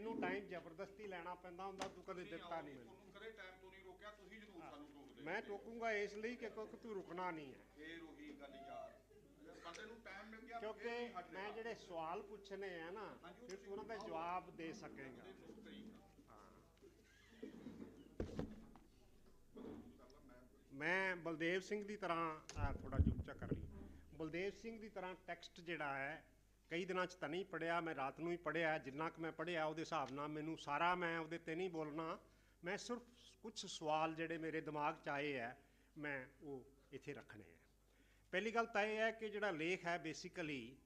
ਤੈਨੂੰ ਟਾਈਮ ਜ਼ਬਰਦਸਤੀ ਲੈਣਾ ਪੈਂਦਾ ਹੁੰਦਾ ਤੂੰ ਕਦੇ ਦਿੱਤਾ ਨਹੀਂ ਮੈਨੂੰ। ਤੁਹਾਨੂੰ ਕਦੇ ਟਾਈਮ ਤੋਂ ਨਹੀਂ ਰੋਕਿਆ ਤੁਸੀਂ ਜ਼ਰੂਰ ਸਾਨੂੰ ਰੋਕਦੇ ਮੈਂ ਟੋਕੂੰਗਾ ਇਸ ਲਈ ਕਿ ਕਿਉਂਕਿ ਤੂੰ ਰੁਕਣਾ ਨਹੀਂ ਹੈ। ਫੇਰ ਉਹੀ ਗੱਲ ਯਾਰ। ਬੰਦੇ ਨੂੰ ਟਾਈਮ ਮਿਲ ਗਿਆ ਕਿਉਂਕਿ। ਮੈਂ ਜਿਹੜੇ ਸਵਾਲ ਪੁੱਛਣੇ ਆ ਨਾ ਫਿਰ ਤੂੰ ਉਹਨਾਂ ਦਾ। ਜਵਾਬ ਦੇ ਸਕੇਗਾ। ਮੈਂ ਬਲਦੇਵ ਸਿੰਘ ਦੀ ਤਰ੍ਹਾਂ ਥੋੜਾ ਉੱਚਾ ਕਰ ਲਈ। ਬਲਦੇਵ ਸਿੰਘ ਦੀ ਤਰ੍ਹਾਂ ਟੈਕਸਟ ਜਿਹੜਾ ਹੈ ਕਈ ਦਿਨਾਂ ਚ ਤਾਂ ਨਹੀਂ ਪੜਿਆ, ਮੈਂ ਰਾਤ ਨੂੰ ਹੀ ਪੜਿਆ, ਜਿੰਨਾ ਕੁ ਮੈਂ ਪੜਿਆ ਉਹਦੇ ਹਿਸਾਬ ਨਾਲ ਮੈਨੂੰ ਸਾਰਾ ਮੈਂ ਉਹਦੇ ਤੇ ਨਹੀਂ ਬੋਲਣਾ। ਮੈਂ ਸਿਰਫ ਕੁਝ ਸਵਾਲ ਜਿਹੜੇ ਮੇਰੇ ਦਿਮਾਗ 'ਚ ਆਏ ਹੈ ਮੈਂ ਉਹ ਇੱਥੇ ਰੱਖਣੇ ਹੈ ਪਹਿਲੀ ਗੱਲ ਤਾਂ ਇਹ ਹੈ ਕਿ ਜਿਹੜਾ ਲੇਖ ਹੈ ਬੇਸਿਕਲੀ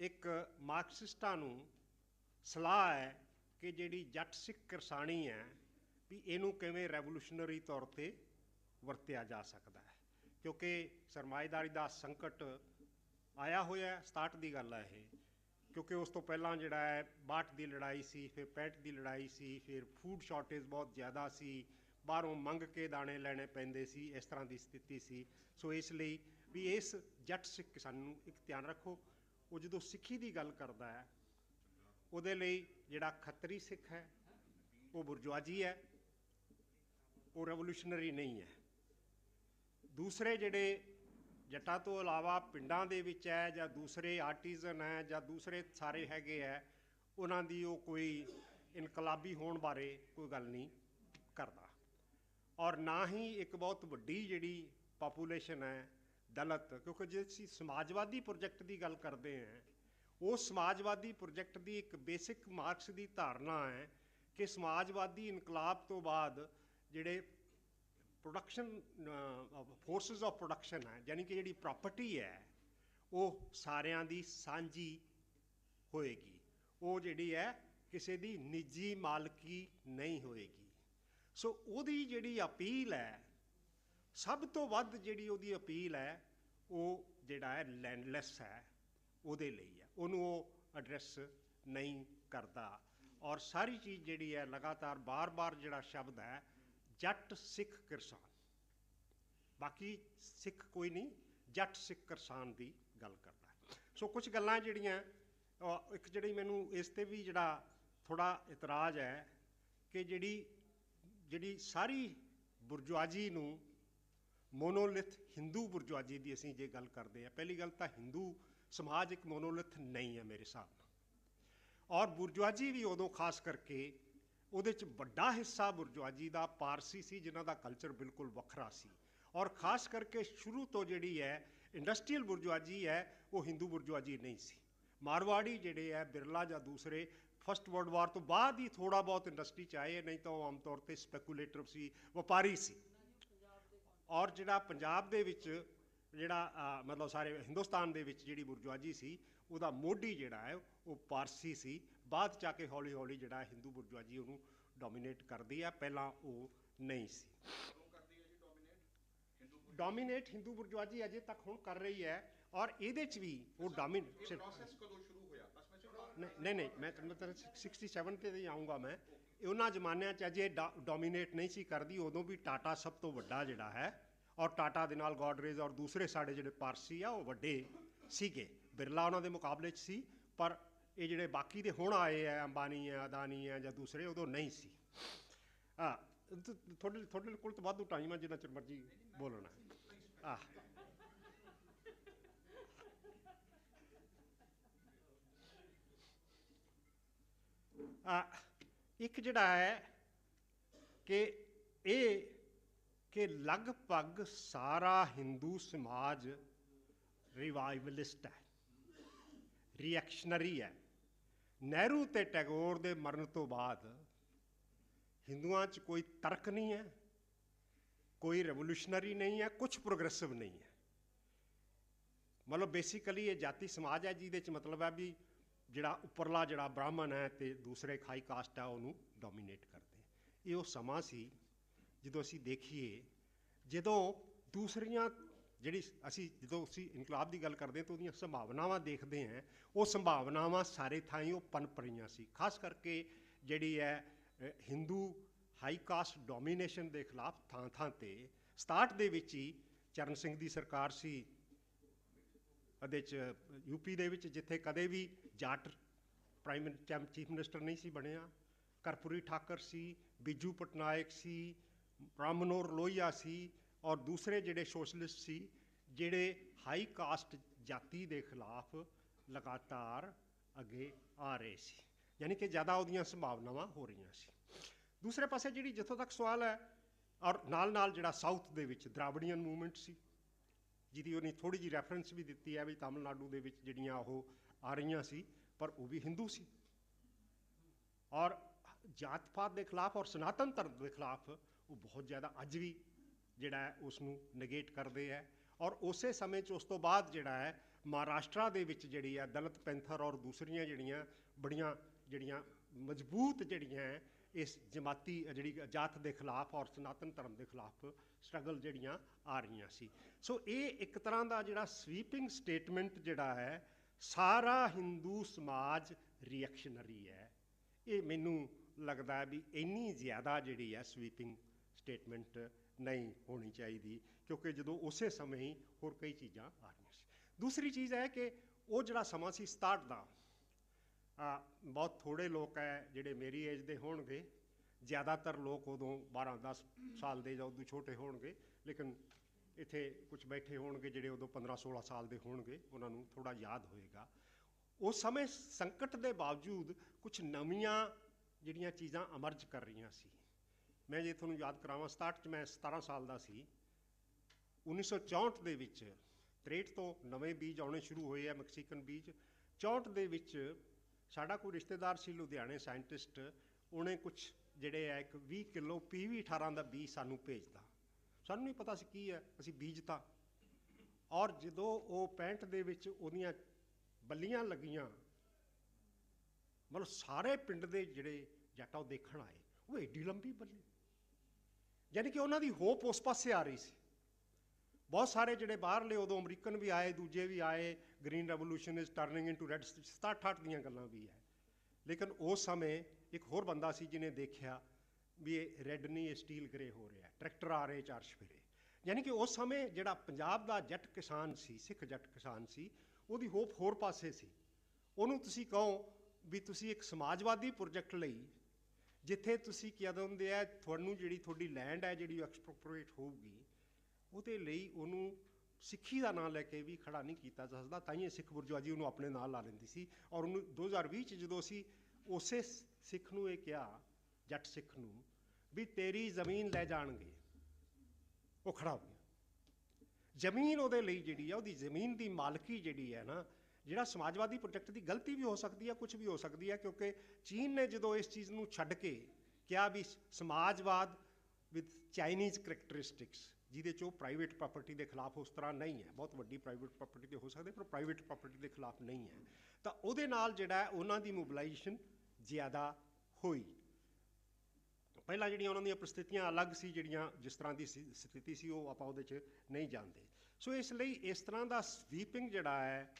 ਇੱਕ ਮਾਰਕਸਿਸਟਾਂ ਨੂੰ ਸਲਾਹ ਹੈ ਕਿ ਜਿਹੜੀ ਜੱਟ ਸਿੱਖ ਕਿਰਸਾਣੀ ਹੈ ਵੀ ਇਹਨੂੰ ਕਿਵੇਂ ਰੈਵੋਲੂਸ਼ਨਰੀ ਤੌਰ ਤੇ ਵਰਤਿਆ ਜਾ ਸਕਦਾ ਹੈ ਕਿਉਂਕਿ ਸਰਮਾਏਦਾਰੀ ਦਾ ਸੰਕਟ ਆਇਆ ਹੋਇਆ ਹੈ, 67 ਦੀ ਗੱਲ ਹੈ ਇਹ। ਕਿਉਂਕਿ ਉਸ ਤੋਂ ਪਹਿਲਾਂ ਜਿਹੜਾ ਹੈ ਬਾਟ ਦੀ ਲੜਾਈ ਸੀ ਫਿਰ ਪੈਟ ਦੀ ਲੜਾਈ ਸੀ ਫਿਰ ਫੂਡ ਸ਼ਾਰਟੇਜ ਬਹੁਤ ਜ਼ਿਆਦਾ ਸੀ ਬਾਹਰੋਂ ਮੰਗ ਕੇ ਦਾਣੇ ਲੈਣੇ ਪੈਂਦੇ ਸੀ ਇਸ ਤਰ੍ਹਾਂ ਦੀ ਸਥਿਤੀ ਸੀ। ਸੋ ਇਸ ਲਈ ਵੀ ਇਸ ਜੱਟ ਸਿੱਖ ਕਿਸਾਨ ਨੂੰ ਇੱਕ ਧਿਆਨ ਰੱਖੋ ਉਹ ਜਦੋਂ ਸਿੱਖੀ ਦੀ ਗੱਲ ਕਰਦਾ ਹੈ ਉਹਦੇ ਲਈ ਜਿਹੜਾ ਖੱਤਰੀ ਸਿੱਖ ਹੈ ਉਹ ਬੁਰਜੁਆਜੀ ਹੈ ਉਹ ਰੈਵੋਲੂਸ਼ਨਰੀ ਨਹੀਂ ਹੈ। ਦੂਸਰੇ ਜਿਹੜੇ ਜੱਟਾਂ ਤੋਂ ਇਲਾਵਾ ਪਿੰਡਾਂ ਦੇ ਵਿੱਚ ਹੈ ਜਾਂ ਦੂਸਰੇ ਆਰਟੀਜ਼ਨ ਹੈ ਜਾਂ ਦੂਸਰੇ ਸਾਰੇ ਹੈਗੇ ਹੈ, ਉਹਨਾਂ ਦੀ ਉਹ ਕੋਈ ਇਨਕਲਾਬੀ ਹੋਣ ਬਾਰੇ ਕੋਈ ਗੱਲ ਨਹੀਂ ਕਰਦਾ। ਔਰ ਨਾ ਹੀ ਇੱਕ ਬਹੁਤ ਵੱਡੀ ਜਿਹੜੀ ਪਾਪੂਲੇਸ਼ਨ ਹੈ ਦਲਤ, ਕਿਉਂਕਿ ਜੇ ਅਸੀਂ ਸਮਾਜਵਾਦੀ ਪ੍ਰੋਜੈਕਟ ਦੀ ਗੱਲ ਕਰਦੇ ਹਾਂ, ਉਹ ਸਮਾਜਵਾਦੀ ਪ੍ਰੋਜੈਕਟ ਦੀ ਇੱਕ ਬੇਸਿਕ ਮਾਰਕਸ ਦੀ ਧਾਰਨਾ ਹੈ ਕਿ ਸਮਾਜਵਾਦੀ ਇਨਕਲਾਬ ਤੋਂ ਬਾਅਦ ਜਿਹੜੇ ਪ੍ਰੋਡਕਸ਼ਨ ਫੋਰਸਸ ਆਫ ਪ੍ਰੋਡਕਸ਼ਨ ਹੈ ਯਾਨੀ ਕਿ ਜਿਹੜੀ ਪ੍ਰਾਪਰਟੀ ਹੈ, ਉਹ ਸਾਰਿਆਂ ਦੀ ਸਾਂਝੀ ਹੋਏਗੀ। ਉਹ ਜਿਹੜੀ ਹੈ, ਕਿਸੇ ਦੀ ਨਿੱਜੀ ਮਾਲਕੀ ਨਹੀਂ ਹੋਏਗੀ। ਸੋ ਉਹਦੀ ਜਿਹੜੀ ਅਪੀਲ ਹੈ, ਸਭ ਤੋਂ ਵੱਧ ਜਿਹੜੀ ਉਹਦੀ ਅਪੀਲ ਹੈ, ਉਹ ਜਿਹੜਾ ਹੈ ਲੈਂਡਲੈਸ ਹੈ, ਉਹਦੇ ਲਈ ਹੈ। ਉਹਨੂੰ ਉਹ ਐਡਰੈਸ ਨਹੀਂ ਕਰਦਾ। ਔਰ ਸਾਰੀ ਚੀਜ਼ ਜਿਹੜੀ ਹੈ, ਲਗਾਤਾਰ ਬਾਰ-ਬਾਰ ਜਿਹੜਾ ਸ਼ਬਦ ਹੈ ਜੱਟ ਸਿੱਖ ਕਿਰਸਾਨ। ਬਾਕੀ ਸਿੱਖ ਕੋਈ ਨਹੀਂ, ਜੱਟ ਸਿੱਖ ਕਿਰਸਾਨ ਦੀ ਗੱਲ ਕਰਦਾ। ਸੋ ਕੁਝ ਗੱਲਾਂ ਜਿਹੜੀਆਂ ਇੱਕ ਜਿਹੜੀ ਮੈਨੂੰ ਇਸ ਤੇ ਵੀ ਜਿਹੜਾ ਥੋੜਾ ਇਤਰਾਜ਼ ਹੈ ਕਿ ਜਿਹੜੀ ਜਿਹੜੀ ਸਾਰੀ ਬੁਰਜੁਆਜੀ ਨੂੰ ਮੋਨੋਲਿਥ, ਹਿੰਦੂ ਬੁਰਜੁਆਜੀ ਦੀ ਅਸੀਂ ਜੇ ਗੱਲ ਕਰਦੇ ਹਾਂ, ਪਹਿਲੀ ਗੱਲ ਤਾਂ ਹਿੰਦੂ ਸਮਾਜ ਇੱਕ ਮੋਨੋਲਿਥ ਨਹੀਂ ਹੈ ਮੇਰੇ ਹਿਸਾਬ ਨਾਲ। ਔਰ ਬੁਰਜੁਆਜ਼ੀ ਵੀ ਉਦੋਂ ਖਾਸ ਕਰਕੇ ਉਹਦੇ ਚ ਵੱਡਾ ਹਿੱਸਾ ਬੁਰਜਵਾਜੀ ਦਾ ਪਾਰਸੀ ਸੀ, ਜਿਨ੍ਹਾਂ ਦਾ ਕਲਚਰ ਬਿਲਕੁਲ ਵੱਖਰਾ ਸੀ। ਔਰ ਖਾਸ ਕਰਕੇ ਸ਼ੁਰੂ ਤੋਂ ਜਿਹੜੀ ਹੈ ਇੰਡਸਟਰੀਅਲ ਬੁਰਜਵਾਜੀ ਹੈ, ਉਹ ਹਿੰਦੂ ਬੁਰਜਵਾਜੀ ਨਹੀਂ ਸੀ। ਮਾਰਵਾੜੀ ਜਿਹੜੇ ਹੈ, ਬਿਰਲਾ ਜਾਂ ਦੂਸਰੇ ਫਸਟ ਵਰਲਡ ਵਾਰ ਤੋਂ ਬਾਅਦ ਹੀ ਥੋੜਾ ਬਹੁਤ ਇੰਡਸਟਰੀ ਚ ਆਏ, ਨਹੀਂ ਤਾਂ ਉਹ ਆਮ ਤੌਰ ਤੇ ਸਪੈਕੂਲੇਟਰ ਸੀ, ਵਪਾਰੀ ਸੀ। ਔਰ ਜਿਹੜਾ ਪੰਜਾਬ ਦੇ ਵਿੱਚ ਜਿਹੜਾ ਮਤਲਬ ਸਾਰੇ ਹਿੰਦੁਸਤਾਨ ਦੇ ਵਿੱਚ ਜਿਹੜੀ ਬੁਰਜਵਾਜੀ ਸੀ, ਉਹਦਾ ਮੋਢੀ ਜਿਹੜਾ ਹੈ, ਉਹ ਪਾਰਸੀ ਸੀ। ਬਾਅਦ ਚ ਆ ਕੇ ਹੌਲੀ ਹੌਲੀ ਜਿਹੜਾ ਹਿੰਦੂ ਬੁਰਜਵਾਜੀ ਉਹਨੂੰ ਡੋਮੀਨੇਟ ਕਰਦੀ ਹੈ ਪਹਿਲਾਂ ਉਹ ਨਹੀਂ ਸੀ। ਡੋਮੀਨੇਟ ਹਿੰਦੂ ਬੁਰਜਵਾਜੀ ਅਜੇ ਤੱਕ ਹੁਣ ਕਰ ਰਹੀ ਹੈ ਔਰ ਇਹਦੇ ਚ ਵੀ ਉਹ ਡੋਮੀਨੇਟ ਪ੍ਰੋਸੈਸ ਕਦੋਂ ਸ਼ੁਰੂ ਹੋਇਆ? ਬਸ ਮੈਂ ਸਿਰਫ ਨਹੀਂ ਨਹੀਂ ਮੈਂ ਤੁਹਾਨੂੰ ਤਾਂ 67 ਤੇ ਹੀ ਆਉਂਗਾ ਮੈਂ। ਉਹਨਾਂ ਜ਼ਮਾਨਿਆਂ 'ਚ ਅਜੇ ਡੋਮੀਨੇਟ ਨਹੀਂ ਸੀ ਕਰਦੀ ਉਦੋਂ ਵੀ ਟਾਟਾ ਸਭ ਤੋਂ ਵੱਡਾ ਜਿਹੜਾ ਹੈ ਔਰ ਟਾਟਾ ਦੇ ਨਾਲ ਗੋਡਰੇਜ ਔਰ ਦੂਸਰੇ ਸਾਡੇ ਜਿਹੜੇ ਪਾਰਸੀ ਆ ਉਹ ਵੱਡੇ ਸੀਗੇ। ਬਿਰਲਾ ਉਹਨਾਂ ਦੇ ਮੁਕਾਬਲੇ 'ਚ ਸੀ ਪਰ ਇਹ ਜਿਹੜੇ ਬਾਕੀ ਦੇ ਹੁਣ ਆਏ ਆ, ਅੰਬਾਨੀ ਆ, ਅਦਾਨੀ ਆ ਜਾਂ ਦੂਸਰੇ, ਉਦੋਂ ਨਹੀਂ ਸੀ। ਆ ਤੁਹਾਡੇ ਤੁਹਾਡੇ ਕੋਲ ਤਾਂ ਵਾਧੂ ਟਾਈਮ ਆ, ਜਿੰਨਾ ਚਿਰ ਮਰਜ਼ੀ ਬੋਲਣਾ। ਆ। ਆ, ਇੱਕ ਜਿਹੜਾ ਹੈ ਕਿ ਇਹ ਕਿ ਲਗਭਗ ਸਾਰਾ ਹਿੰਦੂ ਸਮਾਜ ਰਿਵਾਈਵਲਿਸਟ ਹੈ ਰਿਐਕਸ਼ਨਰੀ ਹੈ। ਨਹਿਰੂ ਤੇ ਟੈਗੋਰ ਦੇ ਮਰਨ ਤੋਂ ਬਾਅਦ ਹਿੰਦੂਆਂ 'ਚ ਕੋਈ ਤਰਕ ਨਹੀਂ ਹੈ, ਕੋਈ ਰੈਵੋਲੂਸ਼ਨਰੀ ਨਹੀਂ ਹੈ ਕੁਝ ਪ੍ਰੋਗਰੈਸਿਵ ਨਹੀਂ ਹੈ। ਮਤਲਬ ਬੇਸਿਕਲੀ ਇਹ ਜਾਤੀ ਸਮਾਜ ਹੈ ਜਿਹਦੇ 'ਚ ਮਤਲਬ ਹੈ ਵੀ ਜਿਹੜਾ ਉੱਪਰਲਾ ਜਿਹੜਾ ਬ੍ਰਾਹਮਣ ਹੈ ਤੇ ਦੂਸਰੇ ਖਾਈ ਕਾਸਟ ਹੈ ਉਹਨੂੰ ਡੋਮੀਨੇਟ ਕਰਦੇ ਇਹ ਉਹ ਸਮਾਂ ਸੀ ਜਦੋਂ ਅਸੀਂ ਦੇਖੀਏ, ਜਦੋਂ ਦੂਸਰੀਆਂ ਜਿਹੜੀ ਅਸੀਂ ਜਦੋਂ ਅਸੀਂ ਇਨਕਲਾਬ ਦੀ ਗੱਲ ਕਰਦੇ ਹਾਂ ਤਾਂ ਉਹਦੀਆਂ ਸੰਭਾਵਨਾਵਾਂ ਦੇਖਦੇ ਹਾਂ, ਉਹ ਸੰਭਾਵਨਾਵਾਂ ਸਾਰੇ ਥਾਂ ਹੀ ਉਹ ਪਨਪ ਰਹੀਆਂ ਸੀ। ਖਾਸ ਕਰਕੇ ਜਿਹੜੀ ਹੈ ਹਿੰਦੂ ਹਾਈ ਕਾਸਟ ਡੋਮੀਨੇਸ਼ਨ ਦੇ ਖਿਲਾਫ ਥਾਂ ਥਾਂ ਤੇ 67 ਦੇ ਵਿੱਚ ਹੀ ਚਰਨ ਸਿੰਘ ਦੀ ਸਰਕਾਰ ਸੀ। ਉਹਦੇ ਚ ਯੂਪੀ ਦੇ ਵਿੱਚ ਜਿੱਥੇ ਕਦੇ ਵੀ ਜਾਟ ਪ੍ਰਾਈਮ ਚੀਫ ਮਿਨਿਸਟਰ ਨਹੀਂ ਸੀ ਬਣਿਆ। ਕਰਪੂਰੀ ਠਾਕਰ ਸੀ, ਬੀਜੂ ਪਟਨਾਇਕ ਸੀ, ਰਾਮ ਮਨੋਹਰ ਲੋਹੀਆ ਸੀ ਔਰ ਦੂਸਰੇ ਜਿਹੜੇ ਸੋਸ਼ਲਿਸਟ ਸੀ, ਜਿਹੜੇ ਹਾਈ ਕਾਸਟ ਜਾਤੀ ਦੇ ਖਿਲਾਫ ਲਗਾਤਾਰ ਅੱਗੇ ਆ ਰਹੇ ਸੀ। ਯਾਨੀ ਕਿ ਜ਼ਿਆਦਾ ਉਹਦੀਆਂ ਸੰਭਾਵਨਾਵਾਂ ਹੋ ਰਹੀਆਂ ਸੀ। ਦੂਸਰੇ ਪਾਸੇ ਜਿਹੜੀ ਜਿੱਥੋਂ ਤੱਕ ਸਵਾਲ ਹੈ, ਔਰ ਨਾਲ ਨਾਲ ਜਿਹੜਾ ਸਾਊਥ ਦੇ ਵਿੱਚ ਦਰਾਵੜੀਅਨ ਮੂਵਮੈਂਟ ਸੀ, ਜਿਹਦੀ ਉਹਨੇ ਥੋੜੀ ਜਿਹੀ ਰੈਫਰੈਂਸ ਵੀ ਦਿੱਤੀ ਹੈ ਵੀ ਤਾਮਿਲਨਾਡੂ ਦੇ ਵਿੱਚ ਜਿਹੜੀਆਂ ਉਹ ਆ ਰਹੀਆਂ ਸੀ, ਪਰ ਉਹ ਵੀ ਹਿੰਦੂ ਸੀ। ਔਰ ਜਾਤ ਪਾਤ ਦੇ ਖਿਲਾਫ ਔਰ ਸਨਾਤਨ ਧਰਮ ਦੇ ਖਿਲਾਫ ਉਹ ਬਹੁਤ ਜ਼ਿਆਦਾ ਅੱਜ ਵੀ ਜਿਹੜਾ ਉਸ ਨੂੰ ਨੇਗੇਟ ਕਰਦੇ ਹੈ ਔਰ ਉਸੇ ਸਮੇਂ 'ਚ ਉਸ ਤੋਂ ਬਾਅਦ ਜਿਹੜਾ ਹੈ, ਮਹਾਰਾਸ਼ਟਰ ਦੇ ਵਿੱਚ ਜਿਹੜੀ ਹੈ, ਦਲਿਤ ਪੈਂਥਰ ਔਰ ਦੂਸਰੀਆਂ ਜਿਹੜੀਆਂ ਬੜੀਆਂ ਜਿਹੜੀਆਂ ਮਜ਼ਬੂਤ ਜਿਹੜੀਆਂ ਇਸ ਜਮਾਤੀ, ਜਿਹੜੀ ਜਾਤ ਦੇ ਖਿਲਾਫ ਔਰ ਸਨਾਤਨ ਧਰਮ ਦੇ ਖਿਲਾਫ ਸਟਰਗਲ ਜਿਹੜੀਆਂ ਆ ਰਹੀਆਂ ਸੀ। ਸੋ ਇਹ ਇੱਕ ਤਰ੍ਹਾਂ ਦਾ ਜਿਹੜਾ ਸਵੀਪਿੰਗ ਸਟੇਟਮੈਂਟ ਜਿਹੜਾ ਹੈ, ਸਾਰਾ ਹਿੰਦੂ ਸਮਾਜ ਰਿਐਕਸ਼ਨਰੀ ਹੈ। ਇਹ ਮੈਨੂੰ ਲੱਗਦਾ ਵੀ ਇੰਨੀ ਜ਼ਿਆਦਾ ਜਿਹੜੀ ਹੈ ਸਵੀਪਿੰਗ ਸਟੇਟਮੈਂਟ ਨਹੀਂ ਹੋਣੀ ਚਾਹੀਦੀ, ਕਿਉਂਕਿ ਜਦੋਂ ਉਸੇ ਸਮੇਂ ਹੀ ਹੋਰ ਕਈ ਚੀਜ਼ਾਂ ਆ ਰਹੀਆਂ ਸੀ। ਦੂਸਰੀ ਚੀਜ਼ ਹੈ ਕਿ ਉਹ ਜਿਹੜਾ ਸਮਾਂ ਸੀ 67 ਦਾ, ਆ, ਬਹੁਤ ਥੋੜੇ ਲੋਕ ਹੈ ਜਿਹੜੇ ਮੇਰੀ ਏਜ ਦੇ ਹੋਣਗੇ, ਜ਼ਿਆਦਾਤਰ ਲੋਕ ਉਦੋਂ 12 10 ਸਾਲ ਦੇ ਜਾਂ ਉਦੋਂ ਛੋਟੇ ਹੋਣਗੇ, ਲੇਕਿਨ ਇੱਥੇ ਕੁਝ ਬੈਠੇ ਹੋਣਗੇ ਜਿਹੜੇ ਉਦੋਂ 15 16 ਸਾਲ ਦੇ ਹੋਣਗੇ, ਉਹਨਾਂ ਨੂੰ ਥੋੜਾ ਯਾਦ ਹੋਏਗਾ। ਉਸ ਸਮੇਂ ਸੰਕਟ ਦੇ ਬਾਵਜੂਦ ਕੁਝ ਨਵੀਆਂ ਜਿਹੜੀਆਂ ਚੀਜ਼ਾਂ ਅਮਰਜ ਕਰ ਰਹੀਆਂ ਸੀ। ਮੈਂ ਜੇ ਤੁਹਾਨੂੰ ਯਾਦ ਕਰਾਵਾਂ 67 ਚ ਮੈਂ 17 ਸਾਲ ਦਾ ਸੀ। 1964 ਦੇ ਵਿੱਚ 63 ਤੋਂ ਨਵੇਂ ਬੀਜ ਆਉਣੇ ਸ਼ੁਰੂ ਹੋਏ ਆ, ਮੈਕਸੀਕਨ ਬੀਜ। 64 ਦੇ ਵਿੱਚ ਸਾਡਾ ਕੋਈ ਰਿਸ਼ਤੇਦਾਰ ਸੀ, ਲੁਧਿਆਣੇ ਸਾਇੰਟਿਸਟ, ਉਹਨੇ ਕੁਝ ਜਿਹੜੇ ਆ, ਇੱਕ 20 ਕਿਲੋ ਪੀਵੀ 18 ਦਾ ਬੀਜ ਸਾਨੂੰ ਭੇਜਦਾ ਸਾਨੂੰ ਨਹੀਂ ਪਤਾ ਸੀ ਕੀ ਹੈ ਅਸੀਂ ਬੀਜ ਬੀਜਤਾ। ਔਰ ਜਦੋਂ ਉਹ ਪੈਂਟ ਦੇ ਵਿੱਚ ਉਹਦੀਆਂ ਬੱਲੀਆਂ ਲੱਗੀਆਂ, ਮਤਲਬ ਸਾਰੇ ਪਿੰਡ ਦੇ ਜਿਹੜੇ ਜੱਟ ਆ, ਉਹ ਦੇਖਣ ਆਏ। ਉਹ ਏਡੀ ਲੰਬੀ ਬੱਲੀ। ਯਾਨੀ ਕਿ ਉਹਨਾਂ ਦੀ ਹੋਪ ਉਸ ਪਾਸੇ ਆ ਰਹੀ ਸੀ। ਬਹੁਤ ਸਾਰੇ ਜਿਹੜੇ ਬਾਹਰਲੇ ਉਦੋਂ ਅਮਰੀਕਨ ਵੀ ਆਏ, ਦੂਜੇ ਵੀ ਆਏ green revolution is turning into red 67 ਦੀਆਂ ਗੱਲਾਂ ਵੀ ਹੈ। ਲੇਕਿਨ ਉਸ ਸਮੇਂ ਇੱਕ ਹੋਰ ਬੰਦਾ ਸੀ ਜਿਹਨੇ ਦੇਖਿਆ ਵੀ ਇਹ ਰੈੱਡ ਨਹੀਂ, ਇਹ ਸਟੀਲ ਗ੍ਰੇ ਹੋ ਰਿਹਾ ਟਰੈਕਟਰ ਆ ਰਹੇ ਚਾਰ ਸਵੇਰੇ ਯਾਨੀ ਕਿ ਉਸ ਸਮੇਂ ਜਿਹੜਾ ਪੰਜਾਬ ਦਾ ਜੱਟ ਕਿਸਾਨ ਸੀ, ਸਿੱਖ ਜੱਟ ਕਿਸਾਨ ਸੀ, ਉਹਦੀ ਹੋਪ ਹੋਰ ਪਾਸੇ ਸੀ। ਉਹਨੂੰ ਤੁਸੀਂ ਕਹੋ ਵੀ ਤੁਸੀਂ ਇੱਕ ਸਮਾਜਵਾਦੀ ਪ੍ਰੋਜੈਕਟ ਲਈ ਜਿੱਥੇ ਤੁਸੀਂ ਕੀ ਹੁੰਦੇ ਆ, ਤੁਹਾਨੂੰ ਜਿਹੜੀ ਤੁਹਾਡੀ ਲੈਂਡ ਹੈ, ਜਿਹੜੀ ਐਕਸਪ੍ਰੋਪਰੀਏਟ ਹੋਊਗੀ, ਉਹਦੇ ਲਈ ਉਹਨੂੰ ਸਿੱਖੀ ਦਾ ਨਾਂ ਲੈ ਕੇ ਵੀ ਖੜਾ ਨਹੀਂ ਕੀਤਾ ਜਾ ਸਕਦਾ। ਤਾਂ ਹੀ ਸਿੱਖ ਬੁਰਜਵਾਜੀ ਉਹਨੂੰ ਆਪਣੇ ਨਾਲ ਲਾ ਲੈਂਦੀ ਸੀ। ਔਰ ਉਹਨੂੰ 2020 ਚ ਜਦੋਂ ਅਸੀਂ ਉਸੇ ਸਿੱਖ ਨੂੰ ਇਹ ਕਿਹਾ, ਜੱਟ ਸਿੱਖ ਨੂੰ, ਵੀ ਤੇਰੀ ਜ਼ਮੀਨ ਲੈ ਜਾਣਗੇ, ਉਹ ਖੜਾ ਹੋ ਗਿਆ। ਜ਼ਮੀਨ ਉਹਦੇ ਲਈ ਜਿਹੜੀ ਆ, ਉਹਦੀ ਜ਼ਮੀਨ ਦੀ ਮਾਲਕੀ ਜਿਹੜੀ ਹੈ ਨਾ ਜਿਹੜਾ ਸਮਾਜਵਾਦੀ ਪ੍ਰੋਜੈਕਟ ਦੀ ਗਲਤੀ ਵੀ ਹੋ ਸਕਦੀ ਹੈ ਕੁਝ ਵੀ ਹੋ ਸਕਦੀ ਹੈ ਕਿਉਂਕਿ ਚੀਨ ਨੇ ਜਦੋਂ ਇਸ ਚੀਜ਼ ਨੂੰ ਛੱਡ ਕੇ ਕਿਹਾ ਵੀ ਸਮਾਜਵਾਦ ਵਿਦ ਚਾਈਨੀਜ਼ ਕਰੈਕਟਰਿਸਟਿਕਸ ਜਿਹਦੇ 'ਚ ਉਹ ਪ੍ਰਾਈਵੇਟ ਪ੍ਰਾਪਰਟੀ ਦੇ ਖਿਲਾਫ ਉਸ ਤਰ੍ਹਾਂ ਨਹੀਂ ਹੈ। ਬਹੁਤ ਵੱਡੀ ਪ੍ਰਾਈਵੇਟ ਪ੍ਰਾਪਰਟੀ ਤੇ ਹੋ ਸਕਦੇ, ਪਰ ਪ੍ਰਾਈਵੇਟ ਪ੍ਰਾਪਰਟੀ ਦੇ ਖਿਲਾਫ ਨਹੀਂ ਹੈ। ਤਾਂ ਉਹਦੇ ਨਾਲ ਜਿਹੜਾ ਉਹਨਾਂ ਦੀ ਮੋਬਿਲਾਈਜੇਸ਼ਨ ਜ਼ਿਆਦਾ ਹੋਈ। ਪਹਿਲਾਂ ਜਿਹੜੀਆਂ ਉਹਨਾਂ ਦੀਆਂ ਪ੍ਰਸਥਿਤੀਆਂ ਅਲੱਗ ਸੀ, ਜਿਹੜੀਆਂ ਜਿਸ ਤਰ੍ਹਾਂ ਦੀ ਸਥਿਤੀ ਸੀ, ਉਹ ਆਪਾਂ ਉਹਦੇ 'ਚ ਨਹੀਂ ਜਾਣਦੇ। ਸੋ ਇਸ ਲਈ ਇਸ ਤਰ੍ਹਾਂ ਦਾ ਸਵੀਪਿੰਗ ਜਿਹੜਾ ਹੈ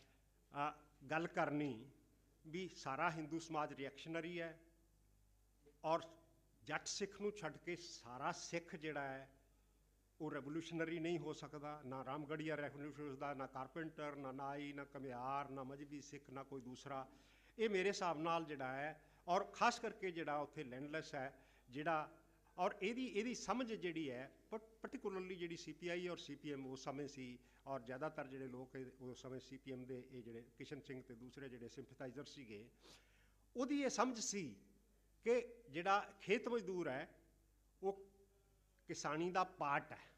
ਗੱਲ ਕਰਨੀ ਵੀ ਸਾਰਾ ਹਿੰਦੂ ਸਮਾਜ ਰਿਐਕਸ਼ਨਰੀ ਹੈ ਔਰ ਜੱਟ ਸਿੱਖ ਨੂੰ ਛੱਡ ਕੇ ਸਾਰਾ ਸਿੱਖ ਜਿਹੜਾ ਹੈ, ਉਹ ਰੈਵੋਲੂਸ਼ਨਰੀ ਨਹੀਂ ਹੋ ਸਕਦਾ, ਨਾ ਰਾਮਗੜੀਆ ਰੈਵੋਲੂਸ਼ਨ ਦਾ, ਨਾ ਕਾਰਪੈਂਟਰ ਨਾ ਨਾਈ, ਨਾ ਕਮਿਆਰ ਨਾ ਮਜਬੀ ਸਿੱਖ, ਨਾ ਕੋਈ ਦੂਸਰਾ। ਇਹ ਮੇਰੇ ਹਿਸਾਬ ਨਾਲ ਜਿਹੜਾ ਹੈ ਔਰ ਖਾਸ ਕਰਕੇ ਜਿਹੜਾ ਉੱਥੇ ਲੈਂਡਲੈਸ ਹੈ, ਜਿਹੜਾ ਔਰ ਇਹਦੀ ਇਹਦੀ ਸਮਝ ਜਿਹੜੀ ਹੈ ਪਾਰਟਿਕੂਲਰਲੀ ਜਿਹੜੀ ਸੀਪੀਆਈ ਔਰ ਸੀਪੀਐਮ ਉਸ ਸਮੇਂ ਸੀ ਔਰ ਜ਼ਿਆਦਾਤਰ ਜਿਹੜੇ ਲੋਕ ਇਹ- ਉਸ ਸਮੇਂ ਸੀਪੀਐਮ ਦੇ ਇਹ ਜਿਹੜੇ ਕਿਸ਼ਨ ਸਿੰਘ ਤੇ ਦੂਸਰੇ ਜਿਹੜੇ ਸਿੰਪਥਾਈਜ਼ਰ ਸੀਗੇ, ਉਹਦੀ ਇਹ ਸਮਝ ਸੀ ਕਿ ਜਿਹੜਾ ਖੇਤ ਮਜ਼ਦੂਰ ਹੈ, ਉਹ ਕਿਸਾਨੀ ਦਾ ਪਾਰਟ ਹੈ,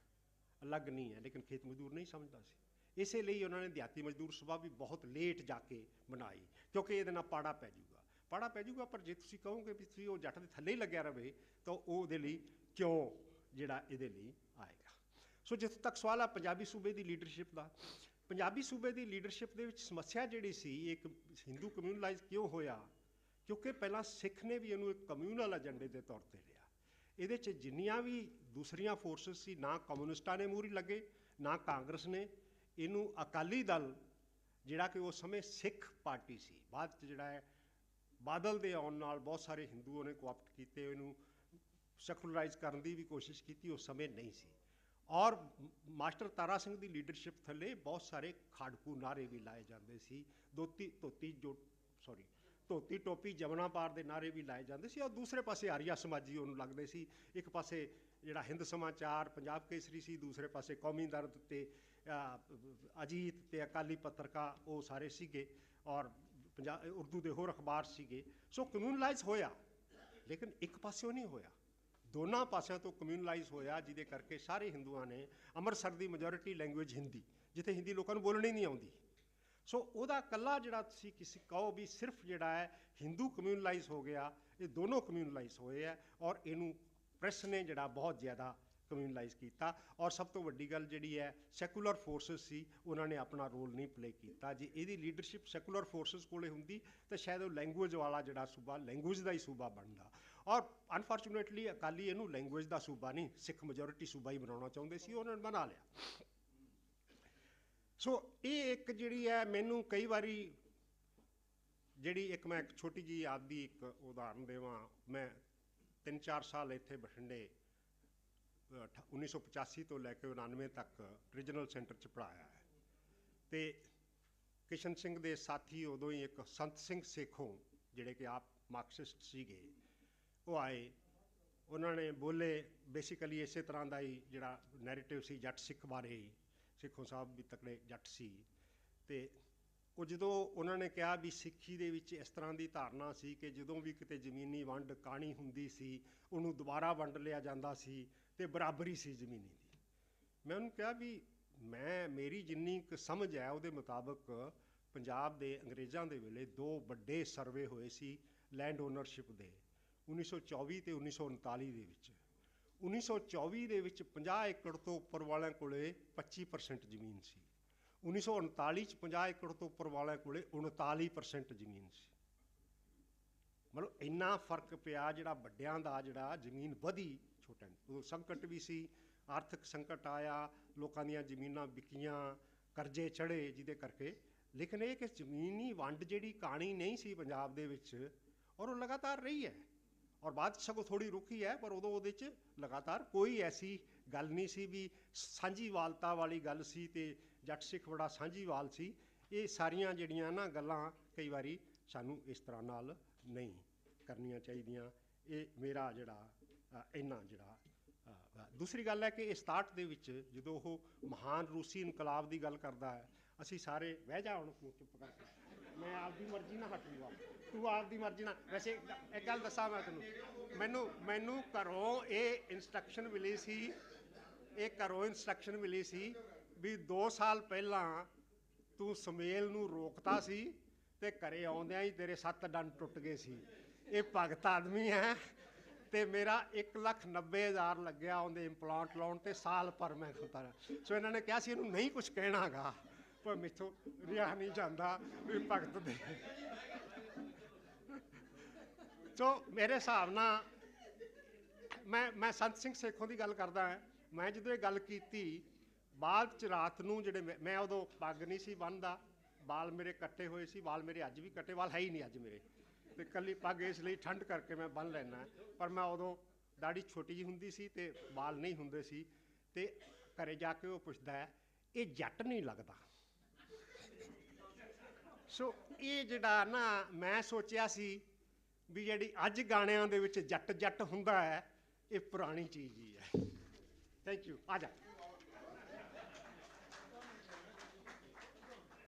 ਅਲੱਗ ਨਹੀਂ ਹੈ, ਲੇਕਿਨ ਖੇਤ ਮਜ਼ਦੂਰ ਨਹੀਂ ਸਮਝਦਾ ਸੀ। ਇਸੇ ਲਈ ਉਹਨਾਂ ਨੇ ਦਿਹਾਤੀ ਮਜ਼ਦੂਰ ਸਭਾ ਵੀ ਬਹੁਤ ਲੇਟ ਜਾ ਕੇ ਬਣਾਈ, ਕਿਉਂਕਿ ਇਹਦੇ ਨਾਲ ਪਾੜਾ ਪੈ ਜੂਗਾ ਪਾੜਾ ਪੈ ਜਾਊਗਾ, ਪਰ ਜੇ ਤੁਸੀਂ ਕਹੋਗੇ ਵੀ ਤੁਸੀਂ ਉਹ ਜੱਟ ਦੇ ਥੱਲੇ ਹੀ ਲੱਗਿਆ ਰਵੇ, ਤਾਂ ਉਹ ਉਹਦੇ ਲਈ ਕਿਉਂ ਜਿਹੜਾ ਇਹਦੇ ਲਈ ਆਏਗਾ? ਸੋ ਜਿੱਥੇ ਤੱਕ ਸਵਾਲ ਆ ਪੰਜਾਬੀ ਸੂਬੇ ਦੀ ਲੀਡਰਸ਼ਿਪ ਦਾ, ਪੰਜਾਬੀ ਸੂਬੇ ਦੀ ਲੀਡਰਸ਼ਿਪ ਦੇ ਵਿੱਚ ਸਮੱਸਿਆ ਜਿਹੜੀ ਸੀ, ਇੱਕ ਹਿੰਦੂ ਕਮਿਊਨਲਾਈਜ਼ ਕਿਉਂ ਹੋਇਆ? ਕਿਉਂਕਿ ਪਹਿਲਾਂ ਸਿੱਖ ਨੇ ਵੀ ਇਹਨੂੰ ਇੱਕ ਕਮਿਊਨਲ ਏਜੰਡੇ ਦੇ ਤੌਰ ਤੇ ਲਿਆ। ਇਹਦੇ 'ਚ ਜਿੰਨੀਆਂ ਵੀ ਦੂਸਰੀਆਂ ਫੋਰਸਸ ਸੀ, ਨਾ ਕਮਿਊਨਿਸਟਾਂ ਨੇ ਮੂਹਰੇ ਲੱਗੇ, ਨਾ ਕਾਂਗਰਸ ਨੇ, ਇਹਨੂੰ ਅਕਾਲੀ ਦਲ, ਜਿਹੜਾ ਕਿ ਉਸ ਸਮੇਂ ਸਿੱਖ ਪਾਰਟੀ ਸੀ, ਬਾਅਦ 'ਚ ਜਿਹੜਾ ਹੈ ਬਾਦਲ ਦੇ ਆਉਣ ਨਾਲ ਬਹੁਤ ਸਾਰੇ ਹਿੰਦੂਆਂ ਨੇ ਕੋਆਪਟ ਕੀਤੇ, ਇਹਨੂੰ ਸੈਕੂਲਰਾਈਜ਼ ਕਰਨ ਦੀ ਵੀ ਕੋਸ਼ਿਸ਼ ਕੀਤੀ, ਉਸ ਸਮੇਂ ਨਹੀਂ ਸੀ। ਔਰ ਮਾਸਟਰ ਤਾਰਾ ਸਿੰਘ ਦੀ ਲੀਡਰਸ਼ਿਪ ਥੱਲੇ ਬਹੁਤ ਸਾਰੇ ਖਾੜਕੂ ਨਾਰੇ ਵੀ ਲਾਏ ਜਾਂਦੇ ਸੀ। ਦੋਤੀ ਧੋਤੀ ਜੋ ਸੌਰੀ ਧੋਤੀ ਟੋਪੀ ਜਮਨਾ ਪਾਰ ਦੇ ਨਾਰੇ ਵੀ ਲਾਏ ਜਾਂਦੇ ਸੀ ਔਰ ਦੂਸਰੇ ਪਾਸੇ ਆਰੀਆ ਸਮਾਜੀ ਉਹਨੂੰ ਲੱਗਦੇ ਸੀ। ਇੱਕ ਪਾਸੇ ਜਿਹੜਾ ਹਿੰਦ ਸਮਾਚਾਰ, ਪੰਜਾਬ ਕੇਸਰੀ ਸੀ, ਦੂਸਰੇ ਪਾਸੇ ਕੌਮੀ ਦਰਦ ਤੇ ਅਜੀਤ ਤੇ ਅਕਾਲੀ ਪੱਤਰਕਾ ਉਹ ਸਾਰੇ ਸੀਗੇ ਔਰ ਪੰਜਾਬ ਉਰਦੂ ਦੇ ਹੋਰ ਅਖਬਾਰ ਸੀਗੇ। ਸੋ ਕਮਿਊਨਲਾਈਜ਼ ਹੋਇਆ। ਲੇਕਿਨ ਇੱਕ ਪਾਸਿਓਂ ਨਹੀਂ ਹੋਇਆ। ਦੋਨਾਂ ਪਾਸਿਆਂ ਤੋਂ ਕਮਿਊਨਲਾਈਜ਼ ਹੋਇਆ, ਜਿਹਦੇ ਕਰਕੇ ਸਾਰੇ ਹਿੰਦੂਆਂ ਨੇ ਅੰਮ੍ਰਿਤਸਰ ਦੀ ਮੈਜੋਰਿਟੀ ਲੈਂਗੁਏਜ ਹਿੰਦੀ, ਜਿੱਥੇ ਹਿੰਦੀ ਲੋਕਾਂ ਨੂੰ ਬੋਲਣੀ ਨਹੀਂ ਆਉਂਦੀ। ਸੋ ਉਹਦਾ ਕੱਲਾ ਜਿਹੜਾ ਤੁਸੀਂ ਕਿਸੇ ਕਹੋ ਵੀ ਸਿਰਫ ਜਿਹੜਾ ਹੈ, ਹਿੰਦੂ ਕਮਿਊਨਲਾਈਜ਼ ਹੋ ਗਿਆ, ਇਹ ਦੋਨੋਂ ਕਮਿਊਨਲਾਈਜ਼ ਹੋਏ ਆ ਔਰ ਇਹਨੂੰ ਪ੍ਰੈਸ ਨੇ ਜਿਹੜਾ ਬਹੁਤ ਜ਼ਿਆਦਾ ਕਮਿਊਨਲਾਈਜ਼ ਕੀਤਾ। ਔਰ ਸਭ ਤੋਂ ਵੱਡੀ ਗੱਲ ਜਿਹੜੀ ਹੈ ਸੈਕੂਲਰ ਫੋਰਸਸ ਸੀ, ਉਹਨਾਂ ਨੇ ਆਪਣਾ ਰੋਲ ਨਹੀਂ ਪਲੇ ਕੀਤਾ। ਜੇ ਇਹਦੀ ਲੀਡਰਸ਼ਿਪ ਸੈਕੂਲਰ ਫੋਰਸਸ ਕੋਲੇ ਹੁੰਦੀ, ਤਾਂ ਸ਼ਾਇਦ ਉਹ ਲੈਂਗੁਏਜ ਵਾਲਾ ਜਿਹੜਾ ਸੂਬਾ ਲੈਂਗੁਏਜ ਦਾ ਹੀ ਸੂਬਾ ਬਣਦਾ। ਔਰ ਅਨਫੋਰਚੂਨੇਟਲੀ ਅਕਾਲੀ ਇਹਨੂੰ ਲੈਂਗੁਏਜ ਦਾ ਸੂਬਾ ਨਹੀਂ, ਸਿੱਖ ਮੈਜੋਰਿਟੀ ਸੂਬਾ ਹੀ ਬਣਾਉਣਾ ਚਾਹੁੰਦੇ ਸੀ, ਉਹਨਾਂ ਨੇ ਬਣਾ ਲਿਆ। ਸੋ ਇਹ ਇੱਕ ਜਿਹੜੀ ਹੈ, ਮੈਨੂੰ ਕਈ ਵਾਰੀ ਜਿਹੜੀ ਇੱਕ ਮੈਂ ਇੱਕ ਛੋਟੀ ਜੀ ਆਪਦੀ ਇੱਕ ਉਦਾਹਰਨ ਦੇਵਾਂ। ਮੈਂ 3-4 ਸਾਲ ਇੱਥੇ ਬਠਿੰਡੇ 1985 ਤੋਂ ਲੈ ਕੇ 99 ਤੱਕ ਰੀਜਨਲ ਸੈਂਟਰ ਚ ਪੜਾਇਆ ਹੈ। ਤੇ ਕਿਸ਼ਨ ਸਿੰਘ ਦੇ ਸਾਥੀ ਉਦੋਂ ਹੀ ਇੱਕ ਸੰਤ ਸਿੰਘ ਸੇਖੋਂ ਜਿਹੜੇ ਕਿ ਆਪ ਮਾਰਕਸਿਸਟ ਸੀਗੇ, ਉਹ ਆਏ। ਉਹਨਾਂ ਨੇ ਬੋਲੇ ਬੇਸਿਕਲੀ ਇਸੇ ਤਰ੍ਹਾਂ ਦਾ ਹੀ ਜਿਹੜਾ ਨੈਰੇਟਿਵ ਸੀ ਜੱਟ ਸਿੱਖ ਬਾਰੇ ਹੀ, ਸਿੱਖੋਂ ਸਾਹਿਬ ਵੀ ਤਕੜੇ ਜੱਟ ਸੀ। ਤੇ ਉਹ ਜਦੋਂ ਉਹਨਾਂ ਨੇ ਕਿਹਾ ਵੀ ਸਿੱਖੀ ਦੇ ਵਿੱਚ ਇਸ ਤਰ੍ਹਾਂ ਦੀ ਧਾਰਨਾ ਸੀ ਕਿ ਜਦੋਂ ਵੀ ਕਿਤੇ ਜ਼ਮੀਨੀ ਵੰਡ ਕਾਣੀ ਹੁੰਦੀ ਸੀ, ਉਹਨੂੰ ਦੁਬਾਰਾ ਵੰਡ ਲਿਆ ਜਾਂਦਾ ਸੀ ਤੇ ਬਰਾਬਰੀ ਸੀ ਜ਼ਮੀਨੀ ਦੀ। ਮੈਂ ਉਹਨੂੰ ਕਿਹਾ ਵੀ ਮੈਂ, ਮੇਰੀ ਜਿੰਨੀ ਕੁ ਸਮਝ ਹੈ ਉਹਦੇ ਮੁਤਾਬਕ ਪੰਜਾਬ ਦੇ ਅੰਗਰੇਜ਼ਾਂ ਦੇ ਵੇਲੇ ਦੋ ਵੱਡੇ ਸਰਵੇ ਹੋਏ ਸੀ ਲੈਂਡ ਓਨਰਸ਼ਿਪ ਦੇ 1924 ਤੇ 1939 ਦੇ ਵਿੱਚ। 1924 ਦੇ ਵਿੱਚ 50 ਏਕੜ ਤੋਂ ਉੱਪਰ ਵਾਲਿਆਂ ਕੋਲੇ 25% ਜ਼ਮੀਨ ਸੀ। 1939 ਚ 50 ਏਕੜ ਤੋਂ ਉੱਪਰ ਵਾਲਿਆਂ ਕੋਲੇ 39% ਜ਼ਮੀਨ ਸੀ। ਮਤਲਬ ਇੰਨਾ ਫ਼ਰਕ ਪਿਆ ਜਿਹੜਾ ਵੱਡਿਆਂ ਦਾ ਜਿਹੜਾ ਜ਼ਮੀਨ ਵਧੀ ਛੋਟਾ ਉਦੋਂ ਸੰਕਟ ਵੀ ਸੀ, ਆਰਥਿਕ ਸੰਕਟ ਆਇਆ, ਲੋਕਾਂ ਦੀਆਂ ਜ਼ਮੀਨਾਂ ਵਿਕੀਆਂ, ਕਰਜ਼ੇ ਚੜੇ ਜਿਹਦੇ ਕਰਕੇ। ਲੇਕਿਨ ਇਹ ਕਿ ਜ਼ਮੀਨੀ ਵੰਡ ਜਿਹੜੀ ਕਹਾਣੀ ਨਹੀਂ ਸੀ ਪੰਜਾਬ ਦੇ ਵਿੱਚ, ਔਰ ਉਹ ਲਗਾਤਾਰ ਰਹੀ ਹੈ। ਔਰ ਬਾਅਦ 'ਚ ਸਗੋਂ ਥੋੜੀ ਰੁਕੀ ਹੈ, ਪਰ ਉਦੋਂ ਉਹਦੇ 'ਚ ਲਗਾਤਾਰ ਕੋਈ ਐਸੀ ਗੱਲ ਨਹੀਂ ਸੀ ਵੀ ਸਾਂਝੀਵਾਲਤਾ ਵਾਲੀ ਗੱਲ ਸੀ ਤੇ ਜੱਟ ਸਿੱਖ ਬੜਾ ਸਾਂਝੀਵਾਲ ਸੀ। ਇਹ ਸਾਰੀਆਂ ਜਿਹੜੀਆਂ ਨਾ ਗੱਲਾਂ ਕਈ ਵਾਰੀ ਸਾਨੂੰ ਇਸ ਤਰ੍ਹਾਂ ਨਾਲ ਨਹੀਂ ਕਰਨੀਆਂ ਚਾਹੀਦੀਆਂ। ਇਹ ਮੇਰਾ ਜਿਹੜਾ ਇੰਨਾ ਜਿਹੜਾ ਦੂਸਰੀ ਗੱਲ ਹੈ ਕਿ ਇਹ 67 ਦੇ ਵਿੱਚ ਜਦੋਂ ਉਹ ਮਹਾਨ ਰੂਸੀ ਇਨਕਲਾਬ ਦੀ ਗੱਲ ਕਰਦਾ ਹੈ, ਅਸੀਂ ਸਾਰੇ ਬਹਿ ਜਾ ਹੁਣ, ਤੂੰ ਚੁੱਪ ਕਰਕੇ ਮੈਂ ਆਪਦੀ ਮਰਜ਼ੀ ਨਾਲ ਹਟੂਗਾ ਤੂੰ ਆਪਦੀ ਮਰਜ਼ੀ ਨਾਲ, ਵੈਸੇ ਇੱਕ ਇੱਕ ਗੱਲ ਦੱਸਾਂ ਮੈਂ ਤੈਨੂੰ। ਮੈਨੂੰ ਮੈਨੂੰ ਘਰੋਂ ਇਹ ਇਨਸਟਰਕਸ਼ਨ ਮਿਲੀ ਸੀ, ਇਹ ਘਰੋਂ ਇਨਸਟਰਕਸ਼ਨ ਮਿਲੀ ਸੀ ਵੀ 2 ਸਾਲ ਪਹਿਲਾਂ ਤੂੰ ਸਮੇਲ ਨੂੰ ਰੋਕਤਾ ਸੀ ਤੇ ਘਰੇ ਆਉਂਦਿਆਂ ਹੀ ਤੇਰੇ ਸੱਤ ਡੰਡ ਟੁੱਟ ਗਏ ਸੀ। ਇਹ ਭਗਤ ਆਦਮੀ ਹੈ। ਤੇ ਮੇਰਾ 190000 ਲੱਗਿਆ ਉਹਦੇ ਇੰਪਲਾਂਟ ਲਾਉਣ ਤੇ ਸਾਲ ਭਰ ਮੈਂ ਖੁਤਾ ਰਿਹਾ। ਸੋ ਇਹਨਾਂ ਨੇ ਕਿਹਾ ਸੀ ਇਹਨੂੰ ਨਹੀਂ ਕੁਝ ਕਹਿਣਾਗਾ। ਪਰ ਮਿੱਥੋਂ ਰਿਹਾ ਨਹੀਂ ਜਾਂਦਾ ਵੀ ਭਗਤ ਦੇ। ਸੋ ਮੇਰੇ ਹਿਸਾਬ ਨਾਲ ਮੈਂ ਮੈਂ ਸੰਤ ਸਿੰਘ ਸੇਖੋਂ ਦੀ ਗੱਲ ਕਰਦਾ ਹਾਂ। ਮੈਂ ਜਦੋਂ ਇਹ ਗੱਲ ਕੀਤੀ, ਬਾਅਦ ਚ ਰਾਤ ਨੂੰ ਜਿਹੜੇ ਮੈਂ- ਮੈਂ ਉਦੋਂ ਪੱਗ ਨਹੀਂ ਸੀ ਬੰਨਦਾ। ਵਾਲ ਮੇਰੇ ਕੱਟੇ ਹੋਏ ਸੀ, ਵਾਲ ਮੇਰੇ ਅੱਜ ਵੀ ਕੱਟੇ, ਵਾਲ ਹੈ ਹੀ ਨਹੀਂ ਅੱਜ ਮੇਰੇ। ਤੇ ਕੱਲੀ ਪੱਗ ਇਸ ਲਈ ਠੰਡ ਕਰਕੇ ਮੈਂ ਬੰਨ ਲੈਣਾ ਪਰ ਮੈਂ ਉਦੋਂ ਦਾੜੀ ਛੋਟੀ ਜੀ ਹੁੰਦੀ ਸੀ ਤੇ ਵਾਲ ਨਹੀਂ ਹੁੰਦੇ ਸੀ ਤੇ ਘਰੇ ਜਾ ਕੇ ਉਹ ਪੁੱਛਦਾ ਇਹ ਜੱਟ ਨਹੀਂ ਲੱਗਦਾ। ਸੋ ਇਹ ਜਿਹੜਾ ਨਾ ਮੈਂ ਸੋਚਿਆ ਸੀ ਵੀ ਜਿਹੜੀ ਅੱਜ ਗਾਣਿਆਂ ਦੇ ਵਿੱਚ ਜੱਟ ਜੱਟ ਹੁੰਦਾ ਹੈ, ਇਹ ਪੁਰਾਣੀ ਚੀਜ਼ ਹੀ ਹੈ। ਥੈਂਕ ਯੂ ਆ ਜਾ।